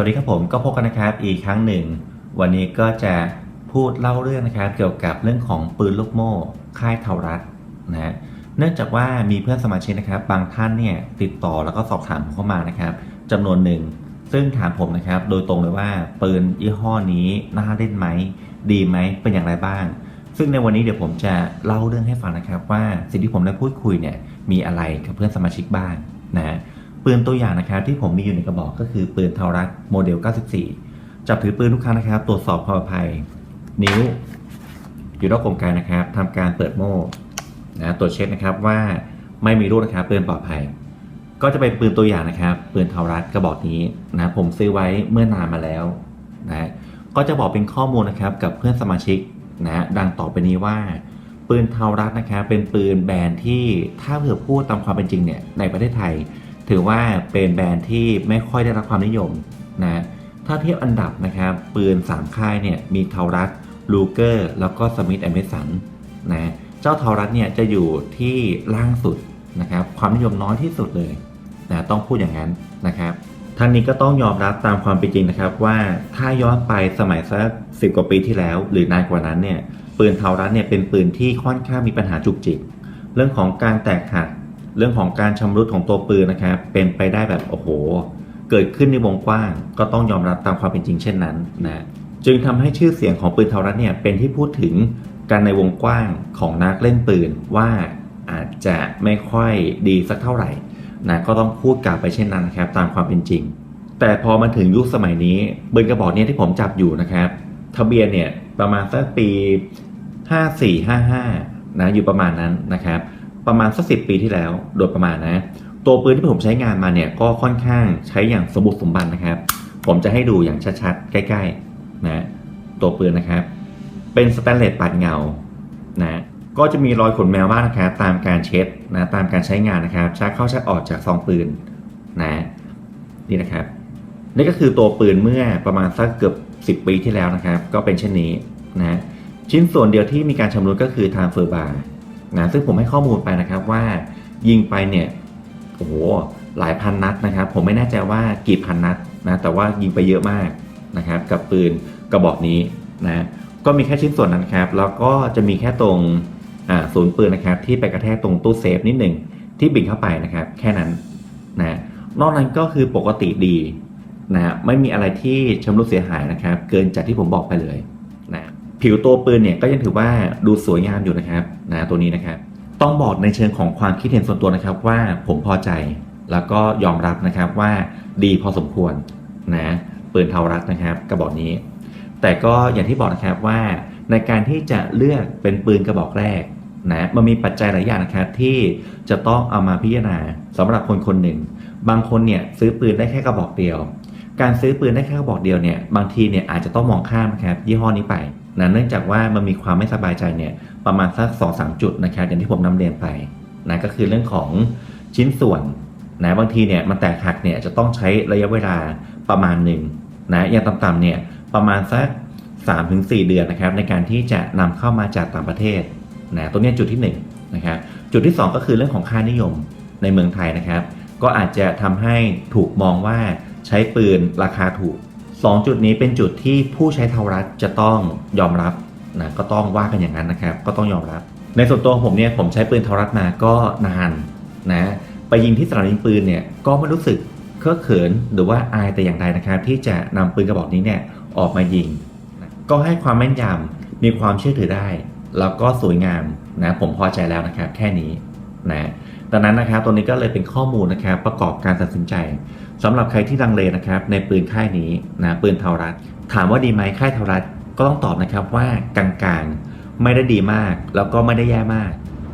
วัสดีครับผมก็พบกันนะครับอีกครั้งหนึ่ง วันนี้ก็จะพูดเล่าเรื่องนะครับเกี่ยวกับเรื่องของปืนลูกโม่ค่ายเทารัฐนะฮะเนื่องจากว่ามีเพื่อนสมาชิกนะครับ บางท่านเนี่ยติดต่อแล้วก็สอบถามผมเข้ามานะครับจำนวนหนึ่ง ซึ่งถามผมนะครับ โดยตรงเลยว่าปืนยี่ห้อนี้น่าเล่นไหมดีไหมเป็นอย่างไรบ้าง ซึ่งในวันนี้เดี๋ยวผมจะเล่าเรื่องให้ฟังนะครับว่าสิ่งที่ผมได้พูดคุยเนี่ยมีอะไรกับเพื่อนสมาชิกบ้างนะ ปืนตัวอย่างนะครับที่ผมมีอยู่ในกระบอกก็คือปืนเทารักโมเดล 94 จับถือปืนทุกครั้งนะครับ ตรวจสอบความปลอดภัย นิ้ว อยู่รอบกลมกางนะครับทำการเปิดโม่นะตรวจเช็คนะครับว่าไม่มีรูนะครับปืนปลอดภัย ก็จะเป็นปืนตัวอย่างนะครับปืนเทารัดกระบอกนี้นะผมซื้อไว้เมื่อนานมาแล้วนะก็จะบอกเป็นข้อมูลนะครับกับเพื่อนสมาชิกนะดังต่อไปนี้ว่าปืนเทารัดนะครับเป็นปืนแบรนด์ที่ถ้าเผื่อพูดตามความเป็นจริงเนี่ยในประเทศไทย ถือว่าเป็นแบรนด์ที่ไม่ค่อยได้รับความนิยมนะถ้าเทียบอันดับนะครับ ปืน 3 ค่ายเนี่ยมีเทารัดลูเกอร์แล้วก็สมิธแอมเมสันนะเจ้าเทารัดเนี่ยจะอยู่ที่ล่างสุดนะครับความนิยมน้อยที่สุดเลยนะต้องพูดอย่างนั้นนะครับทั้งนี้ก็ต้องยอมรับตามความเป็นจริงนะครับ ว่าถ้าย้อนไปสมัยสักสิกว่าปีที่แล้ว หรือนานกว่านั้นเนี่ยปืนเทารัดเนี่ยเป็นปืนที่ค่อนข้างมีปัญหาจุกจิก เรื่องของการแตกหัก เรื่องของการชำรุดของตัวปืนนะครับเป็นไปได้แบบโอ้โห เกิดขึ้นในวงกว้าง ก็ต้องยอมรับตามความเป็นจริงเช่นนั้นนะจึงทำให้ชื่อเสียงของปืนเทารัดเนี่ยเป็นที่พูดถึงกันในวงกว้างของนักเล่นปืนว่าอาจจะไม่ค่อยดีสักเท่าไหร่นะก็ต้องพูดกลับไปเช่นนั้นนะครับตามความเป็นจริง แต่พอมาถึงยุคสมัยนี้ปืนกระบอกเนี้ที่ผมจับอยู่นะครับทะเบียนเนี่ยประมาณสักปี 5455นะอยู่ประมาณนั้นนะครับ ประมาณสักสิปีที่แล้วโดยประมาณนะ ตัวปืนที่ผมใช้งานมาเนี่ยก็ค่อนข้างใช้อย่างสมบูรณ์สมบันนะครับ ผมจะให้ดูอย่างชัดๆ ใกล้ๆนะตัวปืนนะครับ เป็นสแตนเลสปัดเงานะก็จะมีรอยขนแมวบ้างนะครับตามการเช็ดนะตามการใช้งานนะครับชักเข้าชักออกจากซองปืนนะนี่นะครับนี่ก็คือตัวปืนเมื่อประมาณสักเกือบ 10 ปีที่แล้วนะครับ ก็เป็นเช่นนี้นะชิ้นส่วนเดียวที่มีการชำรุดก็คือทางเฟอร์บาร์ นะซึ่งผมให้ข้อมูลไปนะครับว่ายิงไปเนี่ยโอ้โหหลายพันนัดนะครับ ผมไม่แน่ใจว่ากี่พันนัดนะแต่ว่ายิงไปเยอะมากนะครับ กับปืนกระบอกนี้นะก็มีแค่ชิ้นส่วนนั้นครับ แล้วก็จะมีแค่ตรงศูนย์ปืนนะครับ ที่ไปกระแทกตรงตู้เซฟนิดหนึ่งที่บิ่งเข้าไปนะครับ แค่นั้นนะนอกนั้นก็คือปกติดีนะไม่มีอะไรที่ชำรุดเสียหายนะครับ เกินจากที่ผมบอกไปเลย ผิวตัวปืนเนี่ยก็ยังถือว่าดูสวยงามอยู่นะครับนะตัวนี้นะครับ ต้องบอกในเชิงของความคิดเห็นส่วนตัวนะครับว่าผมพอใจแล้วก็ยอมรับนะครับว่าดีพอสมควรนะปืนเทารัดนะครับกระบอกนี้ แต่ก็อย่างที่บอกนะครับว่าในการที่จะเลือกเป็นปืนกระบอกแรกนะมันมีปัจจัยหลายอย่างนะครับที่จะต้องเอามาพิจารณาสำหรับคนคนหนึ่ง บางคนเนี่ยซื้อปืนได้แค่กระบอกเดียว การซื้อปืนได้แค่กระบอกเดียวเนี่ยบางทีเนี่ยอาจจะต้องมองข้ามนะครับยี่ห้อนี้ไปนะเนื่องจากว่ามันมีความไม่สบายใจเนี่ยประมาณสักสองสามจุดนะครับอย่างที่ผมนำเรียนไปนะก็คือเรื่องของชิ้นส่วนนะบางทีเนี่ยมันแตกหักเนี่ยจะต้องใช้ระยะเวลาประมาณหนึ่งนะอย่างต่ำๆเนี่ยประมาณสัก3-4 เดือนนะครับในการที่จะนำเข้ามาจากต่างประเทศนะตรงนี้จุดที่1นงนะครับจุดที่ 2 ก็คือเรื่องของค่านิยมในเมืองไทยนะครับ ก็อาจจะทำให้ถูกมองว่า ใช้ปืนราคาถูก 2 จุดนี้เป็นจุดที่ผู้ใช้เทารัฐจะต้องยอมรับนะก็ต้องว่ากันอย่างนั้นนะครับ ก็ต้องยอมรับ ในส่วนตัวผมเนี่ยผมใช้ปืนเทารัฐมาก็นานนะไปยิงที่สนามยิงปืนเนี่ยก็ไม่รู้สึกเคอะเขินหรือว่าอายแต่อย่างใดนะครับ ที่จะนำปืนกระบอกนี้เนี่ยออกมายิงนะก็ให้ความแม่นยำมีความเชื่อถือได้ แล้วก็สวยงามนะผมพอใจแล้วนะครับ แค่นี้นะ ดังนั้นนะครับตรงนี้ก็เลยเป็นข้อมูลนะครับประกอบการตัดสินใจสำหรับใครที่ลังเลนะครับในปืนค่ายนี้นะปืนเทารัฐถามว่าดีไหมค่ายเทารัฐก็ต้องตอบนะครับว่ากลางๆไม่ได้ดีมาก แล้วก็ไม่ได้แย่มาก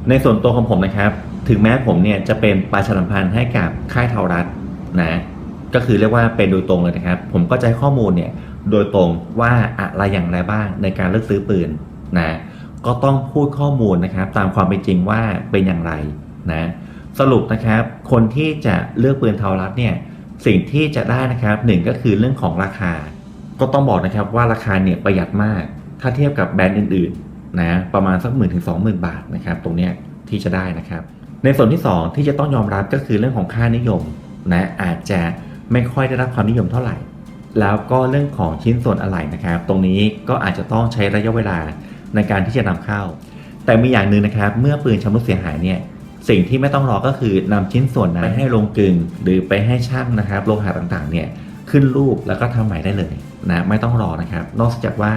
ในส่วนตัวของผมนะครับ ถึงแม้ผมเนี่ยจะเป็นปลายชลัมพันธ์ให้กับค่ายเทารัฐนะก็คือเรียกว่าเป็นโดยตรงเลยนะครับ ผมก็จะให้ข้อมูลเนี่ยโดยตรงว่าอะไรอย่างไรบ้างในการเลือกซื้อปืนนะก็ต้องพูดข้อมูลนะครับ ตามความเป็นจริงว่าเป็นอย่างไร นะสรุปนะครับคนที่จะเลือกปืนเทารัฐเนี่ยสิ่งที่จะได้นะครับหนึ่งก็คือเรื่องของราคา ก็ต้องบอกนะครับว่าราคาเนี่ยประหยัดมาก ถ้าเทียบกับแบรนด์อื่นๆนะประมาณสักหมื่นถึงสองหมื่นบาทนะครับตรงเนี้ยที่จะได้นะครับ ในส่วนที่ 2 ที่จะต้องยอมรับก็คือเรื่องของค่านิยมนะอาจจะไม่ค่อยได้รับความนิยมเท่าไหร่ แล้วก็เรื่องของชิ้นส่วนอะไหล่นะครับ ตรงนี้ก็อาจจะต้องใช้ระยะเวลาในการที่จะนำเข้า แต่มีอย่างหนึ่งนะครับ เมื่อปืนชำรุดเสียหายเนี่ย สิ่งที่ไม่ต้องรอก็คือนำชิ้นส่วนนั้นไปให้โรงกลึง หรือไปให้ช่างนะครับโลหะต่างๆเนี่ยขึ้นรูปแล้วก็ทำใหม่ได้เลยนะไม่ต้องรอนะครับนอกจากว่า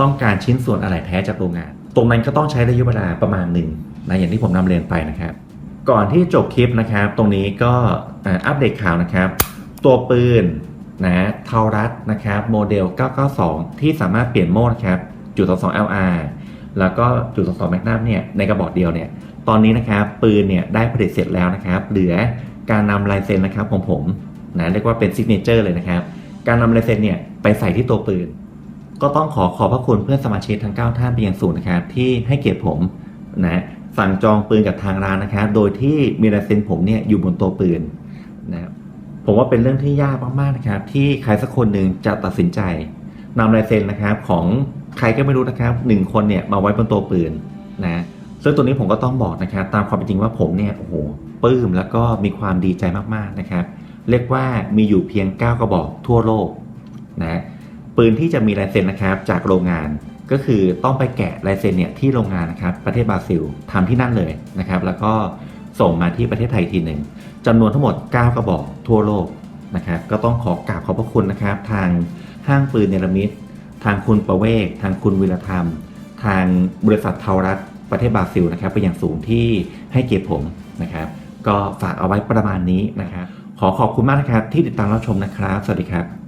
ต้องการชิ้นส่วนอะไหล่แท้จากโรงงาน ตรงนั้นก็ต้องใช้ระยะเวลาประมาณหนึ่งนะอย่างที่ผมนำเรียนไปนะครับ ก่อนที่จบคลิปนะครับ ตรงนี้ก็อ่าอัปเดตข่าวนะครับ ตัวปืนนะเทารัดนะครับโมเดล 992 ที่สามารถเปลี่ยนโหมดนะครับจุด22 LR แล้วก็จุด22 Magnum เนี่ยในกระบอกเดียวเนี่ย ตอนนี้นะครับปืนเนี่ยได้ผลิตเสร็จแล้วนะครับ เหลือการนำลายเซ็นนะครับของผมนะเรียกว่าเป็นซิกเนเจอร์เลยนะครับ การนำลายเซ็นเนี่ยไปใส่ที่ตัวปืน ก็ต้องขอขอบพระคุณเพื่อนสมาชิกทั้ง 9 ท่านเป็นอย่างสูงนะครับ ที่ให้เกียรติผมนะสั่งจองปืนกับทางร้านนะครับ โดยที่มีลายเซ็นผมเนี่ยอยู่บนตัวปืนนะผมว่าเป็นเรื่องที่ยากมากๆนะครับ ที่ใครสักคนหนึ่งจะตัดสินใจนำลายเซ็นนะครับของใครก็ไม่รู้นะครับหนึ่งคนเนี่ยมาไว้บนตัวปืนนะ ซึ่งตัวนี้ผมก็ต้องบอกนะครับตามความเป็นจริงว่าผมเนี่ยโอ้โหปลื้มแล้วก็มีความดีใจมากๆนะครับเรียกว่ามีอยู่เพียง 9 กระบอกทั่วโลกนะปืนที่จะมีลายเซ็นนะครับจากโรงงานก็คือต้องไปแกะลายเซ็นเนี่ยที่โรงงานนะครับประเทศบราซิลทำที่นั่นเลยนะครับ แล้วก็ส่งมาที่ประเทศไทยทีหนึ่งจำนวนทั้งหมด 9 กระบอกทั่วโลกนะครับ ก็ต้องขอกราบขอบพระคุณนะครับ ทางห้างปืนเนรมิตทางคุณประเวก ทางคุณวิรธรรม ทางบริษัทเทารัฐ ประเทศบราซิลนะครับเป็นอย่างสูงที่ให้เกียรติผมนะครับ ก็ฝากเอาไว้ประมาณนี้นะครับขอขอบคุณมากนะครับที่ติดตามรับชมนะครับ สวัสดีครับ